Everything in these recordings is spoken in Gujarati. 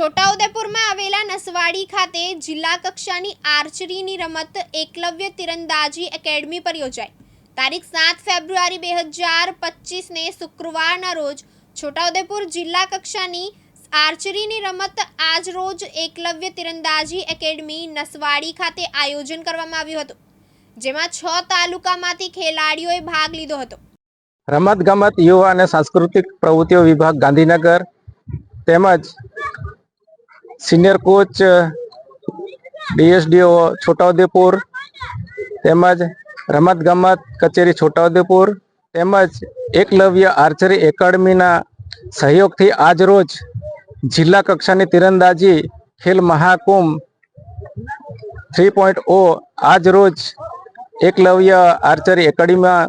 છોટાઉદેપુરમાં આવેલા નસવાડી ખાતે જિલ્લા કક્ષાની આર્ચરીની રમત એકલવ્ય તીરંદાજી એકેડમી પર યોજાઈ. તારીખ સાત ફેબ્રુઆરી બે હજાર પચીસને શુક્રવારના રોજ છોટાઉદેપુર જિલ્લા કક્ષાની આર્ચરીની રમત આજ રોજ એકલવ્ય તીરંદાજી એકેડમી નસવાડી ખાતે આયોજન કરવામાં આવ્યું હતું, જેમાં છ તાલુકામાંથી ખેલાડીઓએ ભાગ લીધો હતો. રમત ગમત યુવા અને સાંસ્કૃતિક પ્રવૃત્તિઓ વિભાગ ગાંધીનગર તેમજ સિનિયર કોચ ડીએસડીઓ છોટાઉદેપુર, તેમજ રમત ગમત કચેરી છોટાઉદેપુર, તેમજ એકલવ્ય આર્ચરી એકેડમીના સહયોગથી આજ રોજ જિલ્લા કક્ષાની તીરંદાજી ખેલ મહાકુંભ થ્રી પોઈન્ટ ઓ આજ રોજ એકલવ્ય આર્ચરી એકેડમીમાં,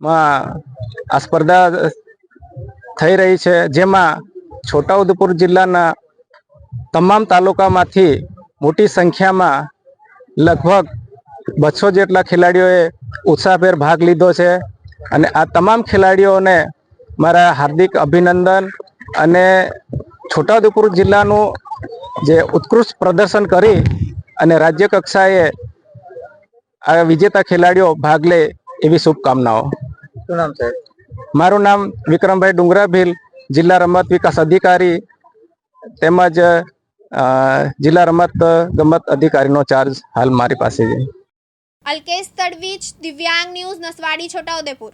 આ સ્પર્ધા થઈ રહી છે. જેમાં છોટાઉદેપુર જિલ્લાના તમામ તાલુકામાંથી મોટી સંખ્યામાં લગભગ બસો જેટલા ખેલાડીઓએ ઉત્સાહભેર ભાગ લીધો છે. અને આ તમામ ખેલાડીઓને મારા હાર્દિક અભિનંદન અને છોટાઉદેપુર જિલ્લાનું જે ઉત્કૃષ્ટ પ્રદર્શન કરી અને રાજ્ય કક્ષાએ આ વિજેતા ખેલાડીઓ ભાગ લે એવી શુભકામનાઓ. મારું નામ વિક્રમભાઈ ડુંગરાભીલ જિલ્લા રમત વિકાસ અધિકારી તેમજ જિલ્લા રમત ગમત અધિકારીનો ચાર્જ હાલ મારી પાસે છે. અલ્કેશ તડવીજ, દિવ્યાંગ ન્યૂઝ, નસવાડી, છોટાઉદેપુર.